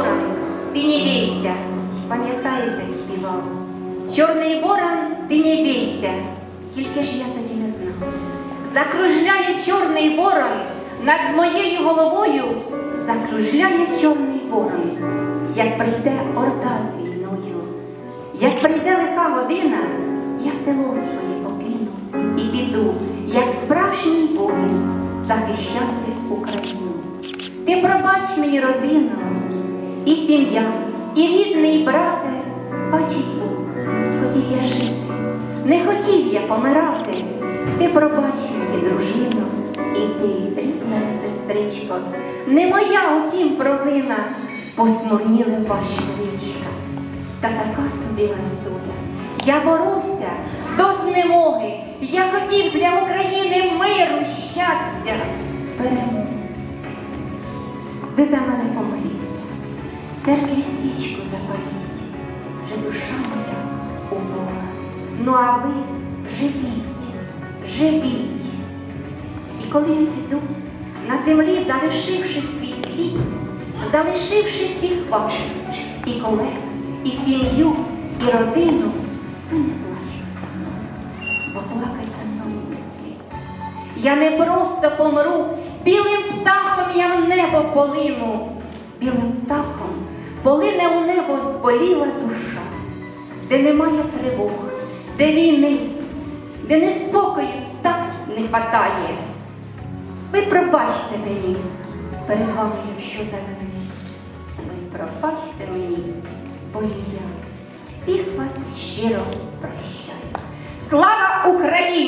ты не бейся. Пам'ятаєте, співав? Чорний ворон, ти не бійся. Тільки ж я тоді не знав. Закружляє чорний ворон над моєю головою, закружляє чорний ворон, як прийде орда з війною. Як прийде лиха година, я село своє покину і піду, як справжній воїн, захищати Україну. Ти пробач мені родину, і сім'я, і рідний брате, бачить Бог, хотів я жити, не хотів я помирати. Ти пробач мені, дружину, і ти, рідна сестричко, не моя утім провина, посмурніли ваші личка. Та така собі нас. Я боровся до знемоги. Я хотів для України миру, щастя, перемоги. Ви за мене в церкві свічку запаліть, вже душа моя у Бога. Ну а ви живіть, живіть. І коли я піду на землі, залишивши свій світ, залишивши всіх вас, і колег, і сім'ю, і родину, ви не плачете бо плакать за мною не. Я не просто помру, білим птахом я в небо полину, білим птахом полине у небо зболіла душа, де немає тривог, де війни, де неспокою так не хватає. Ви пробачте мені перед вами, якщо завинив. Ви пробачте мені, бо я всіх вас щиро прощаю. Слава Україні!